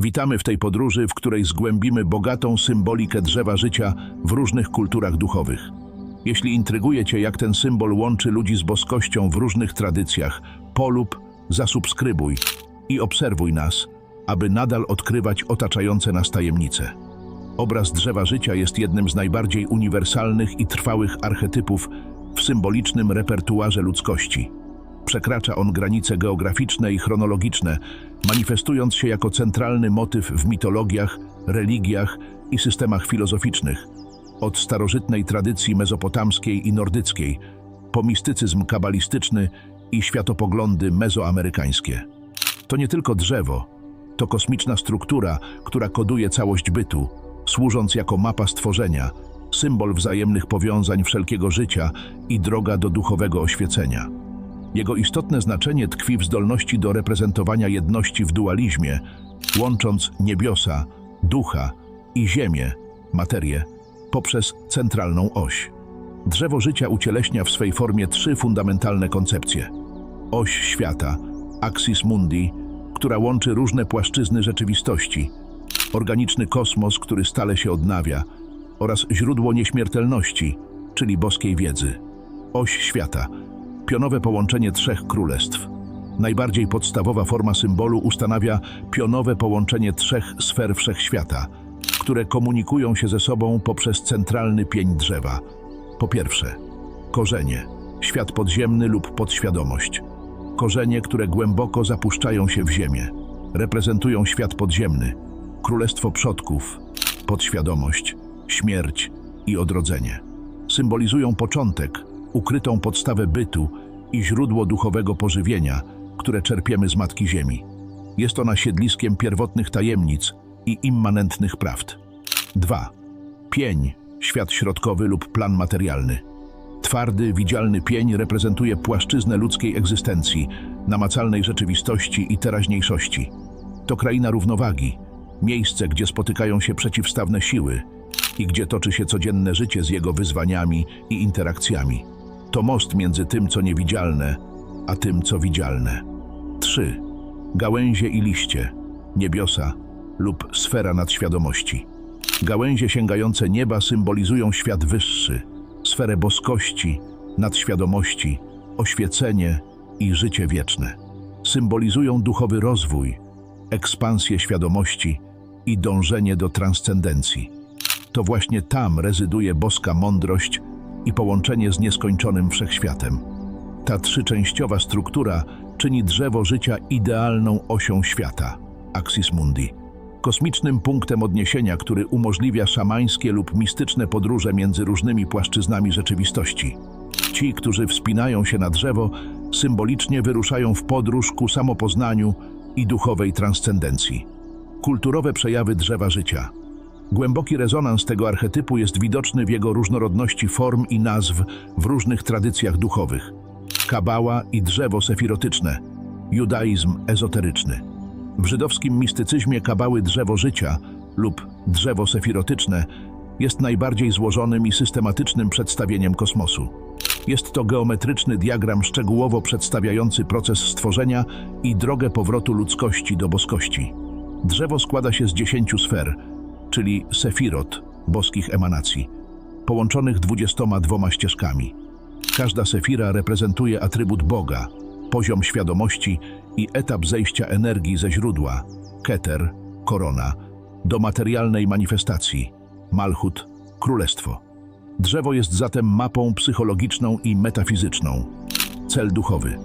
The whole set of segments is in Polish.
Witamy w tej podróży, w której zgłębimy bogatą symbolikę drzewa życia w różnych kulturach duchowych. Jeśli intryguje Cię, jak ten symbol łączy ludzi z boskością w różnych tradycjach, polub, zasubskrybuj i obserwuj nas, aby nadal odkrywać otaczające nas tajemnice. Obraz drzewa życia jest jednym z najbardziej uniwersalnych i trwałych archetypów w symbolicznym repertuarze ludzkości. Przekracza on granice geograficzne i chronologiczne, manifestując się jako centralny motyw w mitologiach, religiach i systemach filozoficznych. Od starożytnej tradycji mezopotamskiej i nordyckiej, po mistycyzm kabalistyczny i światopoglądy mezoamerykańskie. To nie tylko drzewo, to kosmiczna struktura, która koduje całość bytu, służąc jako mapa stworzenia, symbol wzajemnych powiązań wszelkiego życia i droga do duchowego oświecenia. Jego istotne znaczenie tkwi w zdolności do reprezentowania jedności w dualizmie, łącząc niebiosa, ducha i ziemię, materię, poprzez centralną oś. Drzewo życia ucieleśnia w swej formie trzy fundamentalne koncepcje. Oś świata, axis mundi, która łączy różne płaszczyzny rzeczywistości, organiczny kosmos, który stale się odnawia, oraz źródło nieśmiertelności, czyli boskiej wiedzy. Oś świata, pionowe połączenie trzech królestw. Najbardziej podstawowa forma symbolu ustanawia pionowe połączenie trzech sfer wszechświata, które komunikują się ze sobą poprzez centralny pień drzewa. Po pierwsze, korzenie, świat podziemny lub podświadomość. Korzenie, które głęboko zapuszczają się w ziemię, reprezentują świat podziemny, królestwo przodków, podświadomość, śmierć i odrodzenie. Symbolizują początek, ukrytą podstawę bytu i źródło duchowego pożywienia, które czerpiemy z Matki Ziemi. Jest ona siedliskiem pierwotnych tajemnic i immanentnych prawd. 2. Pień, świat środkowy lub plan materialny. Twardy, widzialny pień reprezentuje płaszczyznę ludzkiej egzystencji, namacalnej rzeczywistości i teraźniejszości. To kraina równowagi, miejsce, gdzie spotykają się przeciwstawne siły i gdzie toczy się codzienne życie z jego wyzwaniami i interakcjami. To most między tym, co niewidzialne, a tym, co widzialne. 3. Gałęzie i liście, niebiosa lub sfera nadświadomości. Gałęzie sięgające nieba symbolizują świat wyższy, sferę boskości, nadświadomości, oświecenie i życie wieczne. Symbolizują duchowy rozwój, ekspansję świadomości i dążenie do transcendencji. To właśnie tam rezyduje boska mądrość i połączenie z nieskończonym wszechświatem. Ta trzyczęściowa struktura czyni drzewo życia idealną osią świata, Axis Mundi, kosmicznym punktem odniesienia, który umożliwia szamańskie lub mistyczne podróże między różnymi płaszczyznami rzeczywistości. Ci, którzy wspinają się na drzewo, symbolicznie wyruszają w podróż ku samopoznaniu i duchowej transcendencji. Kulturowe przejawy drzewa życia. Głęboki rezonans tego archetypu jest widoczny w jego różnorodności form i nazw w różnych tradycjach duchowych. Kabała i drzewo sefirotyczne, judaizm ezoteryczny. W żydowskim mistycyzmie kabały drzewo życia lub drzewo sefirotyczne jest najbardziej złożonym i systematycznym przedstawieniem kosmosu. Jest to geometryczny diagram szczegółowo przedstawiający proces stworzenia i drogę powrotu ludzkości do boskości. Drzewo składa się z dziesięciu sfer, czyli sefirot, boskich emanacji, połączonych dwudziestoma dwoma ścieżkami. Każda sefira reprezentuje atrybut Boga, poziom świadomości i etap zejścia energii ze źródła, keter, korona, do materialnej manifestacji, malchut, królestwo. Drzewo jest zatem mapą psychologiczną i metafizyczną. Cel duchowy.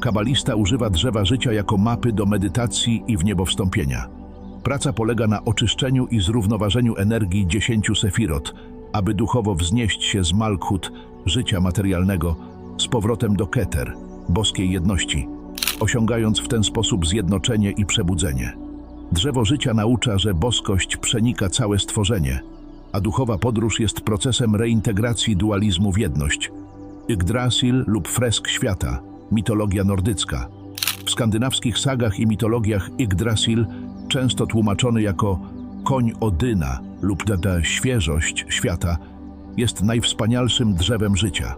Kabalista używa drzewa życia jako mapy do medytacji i w niebo wstąpienia. Praca polega na oczyszczeniu i zrównoważeniu energii dziesięciu sefirot, aby duchowo wznieść się z Malkhut, życia materialnego, z powrotem do Keter, boskiej jedności, osiągając w ten sposób zjednoczenie i przebudzenie. Drzewo życia naucza, że boskość przenika całe stworzenie, a duchowa podróż jest procesem reintegracji dualizmu w jedność. Yggdrasil lub fresk świata, mitologia nordycka. W skandynawskich sagach i mitologiach Yggdrasil często tłumaczony jako koń Odyna lub dada świeżość świata, jest najwspanialszym drzewem życia.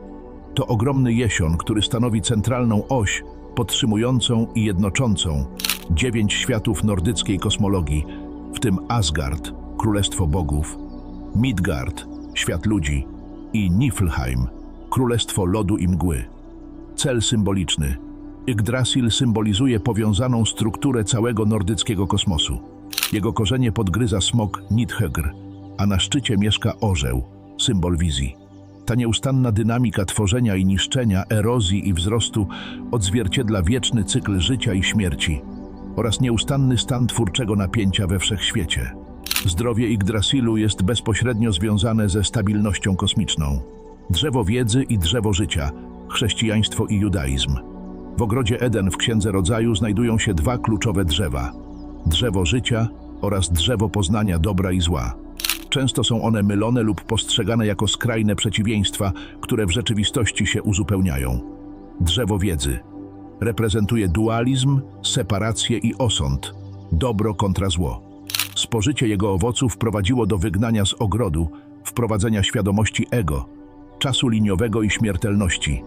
To ogromny jesion, który stanowi centralną oś podtrzymującą i jednoczącą dziewięć światów nordyckiej kosmologii, w tym Asgard, królestwo bogów, Midgard, świat ludzi i Niflheim, królestwo lodu i mgły. Cel symboliczny. Yggdrasil symbolizuje powiązaną strukturę całego nordyckiego kosmosu. Jego korzenie podgryza smok Nidhögr, a na szczycie mieszka orzeł, symbol wizji. Ta nieustanna dynamika tworzenia i niszczenia, erozji i wzrostu odzwierciedla wieczny cykl życia i śmierci oraz nieustanny stan twórczego napięcia we wszechświecie. Zdrowie Yggdrasilu jest bezpośrednio związane ze stabilnością kosmiczną. Drzewo wiedzy i drzewo życia, chrześcijaństwo i judaizm. W ogrodzie Eden w Księdze Rodzaju znajdują się dwa kluczowe drzewa: drzewo życia oraz drzewo poznania dobra i zła. Często są one mylone lub postrzegane jako skrajne przeciwieństwa, które w rzeczywistości się uzupełniają. Drzewo wiedzy reprezentuje dualizm, separację i osąd, dobro kontra zło. Spożycie jego owoców prowadziło do wygnania z ogrodu, wprowadzenia świadomości ego, czasu liniowego i śmiertelności.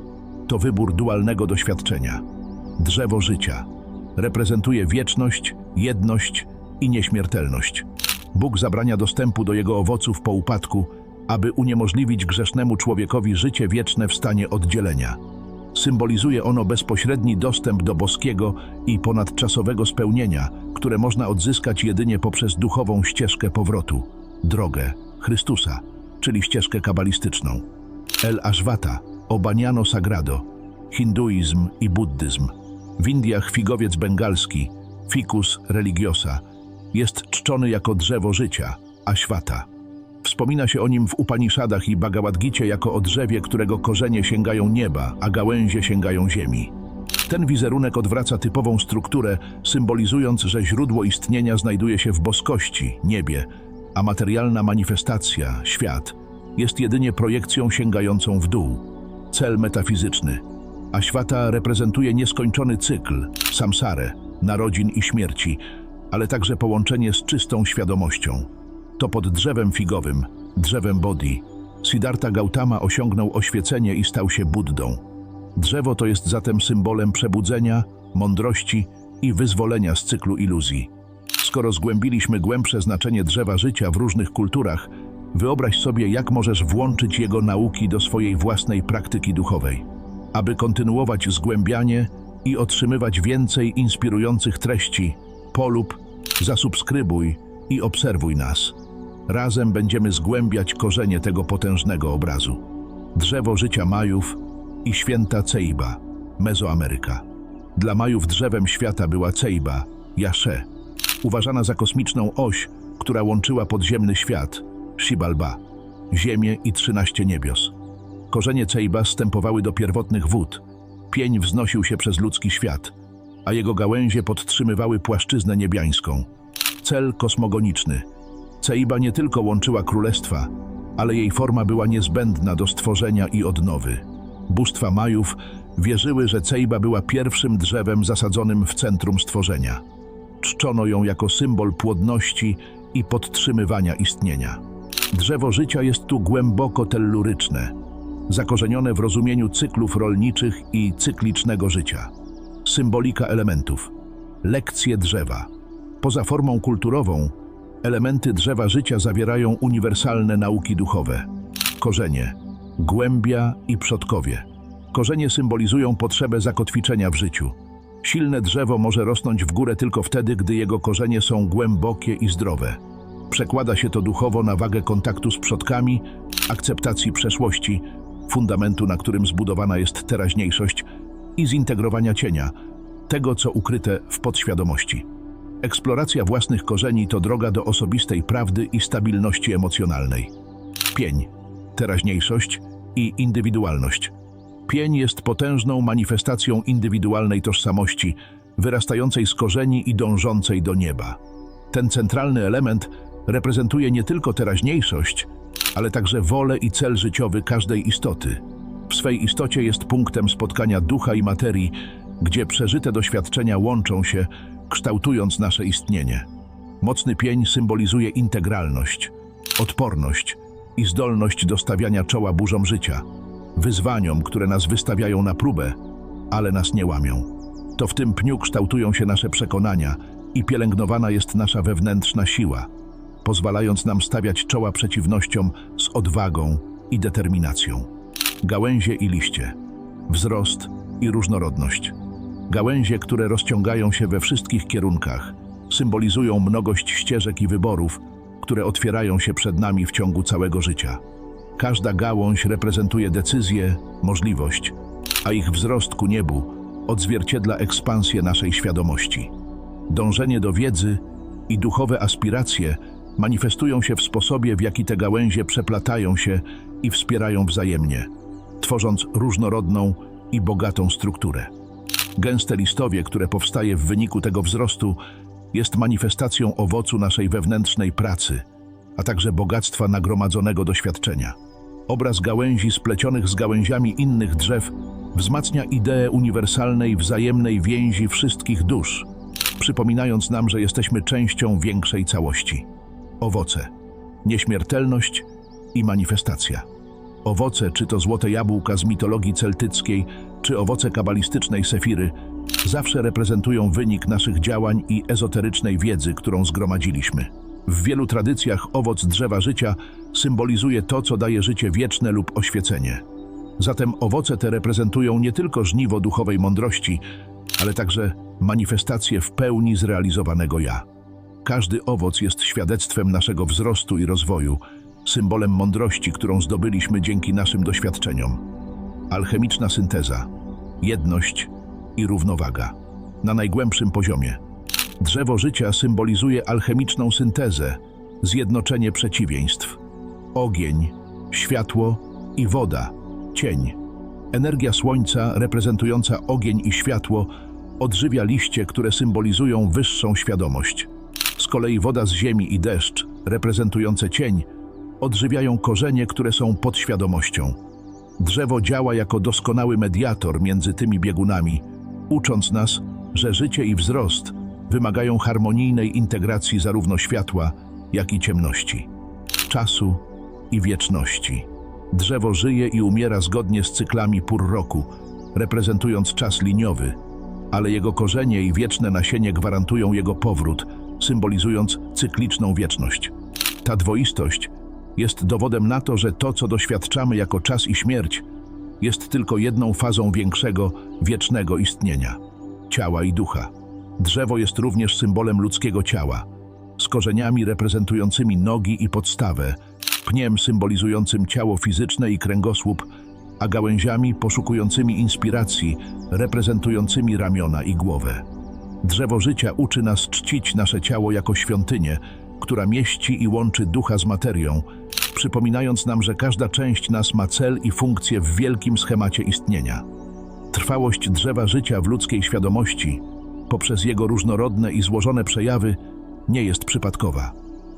To wybór dualnego doświadczenia. Drzewo życia reprezentuje wieczność, jedność i nieśmiertelność. Bóg zabrania dostępu do jego owoców po upadku, aby uniemożliwić grzesznemu człowiekowi życie wieczne w stanie oddzielenia. Symbolizuje ono bezpośredni dostęp do boskiego i ponadczasowego spełnienia, które można odzyskać jedynie poprzez duchową ścieżkę powrotu, drogę Chrystusa, czyli ścieżkę kabalistyczną. El Ashvata, Obaniano Sagrado, hinduizm i buddyzm. W Indiach figowiec bengalski, Ficus religiosa, jest czczony jako drzewo życia, Ashvata. Wspomina się o nim w Upanishadach i Bhagavad jako o drzewie, którego korzenie sięgają nieba, a gałęzie sięgają ziemi. Ten wizerunek odwraca typową strukturę, symbolizując, że źródło istnienia znajduje się w boskości, niebie, a materialna manifestacja, świat, jest jedynie projekcją sięgającą w dół. Cel metafizyczny. A świata reprezentuje nieskończony cykl, samsarę, narodzin i śmierci, ale także połączenie z czystą świadomością. To pod drzewem figowym, drzewem Bodhi, Siddhartha Gautama osiągnął oświecenie i stał się Buddą. Drzewo to jest zatem symbolem przebudzenia, mądrości i wyzwolenia z cyklu iluzji. Skoro zgłębiliśmy głębsze znaczenie drzewa życia w różnych kulturach, wyobraź sobie, jak możesz włączyć jego nauki do swojej własnej praktyki duchowej. Aby kontynuować zgłębianie i otrzymywać więcej inspirujących treści, polub, zasubskrybuj i obserwuj nas. Razem będziemy zgłębiać korzenie tego potężnego obrazu. Drzewo życia Majów i święta Ceiba, Mezoameryka. Dla Majów drzewem świata była Ceiba, Jasze, uważana za kosmiczną oś, która łączyła podziemny świat, Shibalba, ziemię i trzynaście niebios. Korzenie Ceiba stępowały do pierwotnych wód. Pień wznosił się przez ludzki świat, a jego gałęzie podtrzymywały płaszczyznę niebiańską. Cel kosmogoniczny. Ceiba nie tylko łączyła królestwa, ale jej forma była niezbędna do stworzenia i odnowy. Bóstwa Majów wierzyły, że Ceiba była pierwszym drzewem zasadzonym w centrum stworzenia. Czczono ją jako symbol płodności i podtrzymywania istnienia. Drzewo życia jest tu głęboko telluryczne, zakorzenione w rozumieniu cyklów rolniczych i cyklicznego życia. Symbolika elementów. Lekcje drzewa. Poza formą kulturową, elementy drzewa życia zawierają uniwersalne nauki duchowe. Korzenie, głębia i przodkowie. Korzenie symbolizują potrzebę zakotwiczenia w życiu. Silne drzewo może rosnąć w górę tylko wtedy, gdy jego korzenie są głębokie i zdrowe. Przekłada się to duchowo na wagę kontaktu z przodkami, akceptacji przeszłości, fundamentu, na którym zbudowana jest teraźniejszość i zintegrowania cienia, tego, co ukryte w podświadomości. Eksploracja własnych korzeni to droga do osobistej prawdy i stabilności emocjonalnej. Pień, teraźniejszość i indywidualność. Pień jest potężną manifestacją indywidualnej tożsamości, wyrastającej z korzeni i dążącej do nieba. Ten centralny element reprezentuje nie tylko teraźniejszość, ale także wolę i cel życiowy każdej istoty. W swej istocie jest punktem spotkania ducha i materii, gdzie przeżyte doświadczenia łączą się, kształtując nasze istnienie. Mocny pień symbolizuje integralność, odporność i zdolność do stawiania czoła burzom życia, wyzwaniom, które nas wystawiają na próbę, ale nas nie łamią. To w tym pniu kształtują się nasze przekonania i pielęgnowana jest nasza wewnętrzna siła, pozwalając nam stawiać czoła przeciwnościom z odwagą i determinacją. Gałęzie i liście, wzrost i różnorodność. Gałęzie, które rozciągają się we wszystkich kierunkach, symbolizują mnogość ścieżek i wyborów, które otwierają się przed nami w ciągu całego życia. Każda gałąź reprezentuje decyzję, możliwość, a ich wzrost ku niebu odzwierciedla ekspansję naszej świadomości. Dążenie do wiedzy i duchowe aspiracje manifestują się w sposobie, w jaki te gałęzie przeplatają się i wspierają wzajemnie, tworząc różnorodną i bogatą strukturę. Gęste listowie, które powstaje w wyniku tego wzrostu, jest manifestacją owocu naszej wewnętrznej pracy, a także bogactwa nagromadzonego doświadczenia. Obraz gałęzi splecionych z gałęziami innych drzew wzmacnia ideę uniwersalnej, wzajemnej więzi wszystkich dusz, przypominając nam, że jesteśmy częścią większej całości. Owoce, nieśmiertelność i manifestacja. Owoce, czy to złote jabłka z mitologii celtyckiej, czy owoce kabalistycznej sefiry, zawsze reprezentują wynik naszych działań i ezoterycznej wiedzy, którą zgromadziliśmy. W wielu tradycjach owoc drzewa życia symbolizuje to, co daje życie wieczne lub oświecenie. Zatem owoce te reprezentują nie tylko żniwo duchowej mądrości, ale także manifestację w pełni zrealizowanego ja. Każdy owoc jest świadectwem naszego wzrostu i rozwoju, symbolem mądrości, którą zdobyliśmy dzięki naszym doświadczeniom. Alchemiczna synteza, jedność i równowaga na najgłębszym poziomie. Drzewo życia symbolizuje alchemiczną syntezę, zjednoczenie przeciwieństw. Ogień, światło i woda, cień. Energia słońca, reprezentująca ogień i światło, odżywia liście, które symbolizują wyższą świadomość. Kolei woda z ziemi i deszcz, reprezentujące cień, odżywiają korzenie, które są podświadomością. Drzewo działa jako doskonały mediator między tymi biegunami, ucząc nas, że życie i wzrost wymagają harmonijnej integracji zarówno światła, jak i ciemności, czasu i wieczności. Drzewo żyje i umiera zgodnie z cyklami pór roku, reprezentując czas liniowy, ale jego korzenie i wieczne nasienie gwarantują jego powrót, symbolizując cykliczną wieczność. Ta dwoistość jest dowodem na to, że to, co doświadczamy jako czas i śmierć, jest tylko jedną fazą większego, wiecznego istnienia ciała i ducha. Drzewo jest również symbolem ludzkiego ciała, z korzeniami reprezentującymi nogi i podstawę, pniem symbolizującym ciało fizyczne i kręgosłup, a gałęziami poszukującymi inspiracji, reprezentującymi ramiona i głowę. Drzewo życia uczy nas czcić nasze ciało jako świątynię, która mieści i łączy ducha z materią, przypominając nam, że każda część nas ma cel i funkcję w wielkim schemacie istnienia. Trwałość drzewa życia w ludzkiej świadomości, poprzez jego różnorodne i złożone przejawy, nie jest przypadkowa.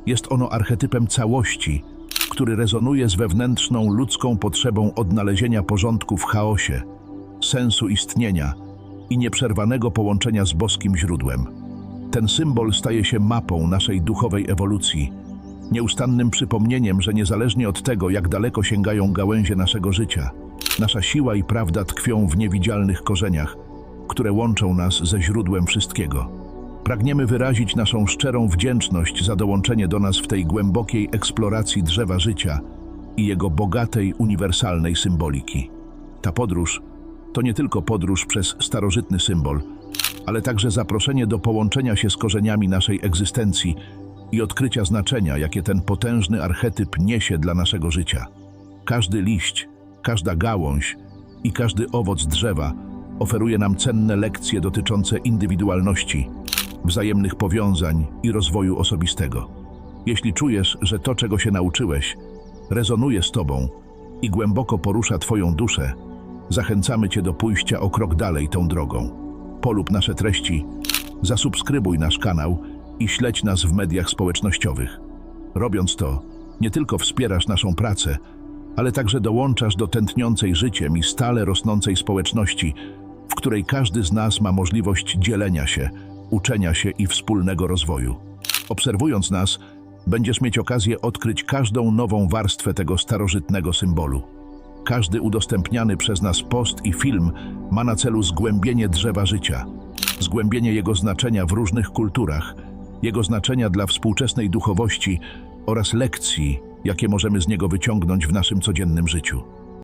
Jest ono archetypem całości, który rezonuje z wewnętrzną ludzką potrzebą odnalezienia porządku w chaosie, sensu istnienia i nieprzerwanego połączenia z boskim źródłem. Ten symbol staje się mapą naszej duchowej ewolucji, nieustannym przypomnieniem, że niezależnie od tego, jak daleko sięgają gałęzie naszego życia, nasza siła i prawda tkwią w niewidzialnych korzeniach, które łączą nas ze źródłem wszystkiego. Pragniemy wyrazić naszą szczerą wdzięczność za dołączenie do nas w tej głębokiej eksploracji drzewa życia i jego bogatej, uniwersalnej symboliki. Ta podróż to nie tylko podróż przez starożytny symbol, ale także zaproszenie do połączenia się z korzeniami naszej egzystencji i odkrycia znaczenia, jakie ten potężny archetyp niesie dla naszego życia. Każdy liść, każda gałąź i każdy owoc drzewa oferuje nam cenne lekcje dotyczące indywidualności, wzajemnych powiązań i rozwoju osobistego. Jeśli czujesz, że to, czego się nauczyłeś, rezonuje z Tobą i głęboko porusza Twoją duszę, zachęcamy Cię do pójścia o krok dalej tą drogą. Polub nasze treści, zasubskrybuj nasz kanał i śledź nas w mediach społecznościowych. Robiąc to, nie tylko wspierasz naszą pracę, ale także dołączasz do tętniącej życiem i stale rosnącej społeczności, w której każdy z nas ma możliwość dzielenia się, uczenia się i wspólnego rozwoju. Obserwując nas, będziesz mieć okazję odkryć każdą nową warstwę tego starożytnego symbolu. Każdy udostępniany przez nas post i film ma na celu zgłębienie drzewa życia, zgłębienie jego znaczenia w różnych kulturach, jego znaczenia dla współczesnej duchowości oraz lekcji, jakie możemy z niego wyciągnąć w naszym codziennym życiu.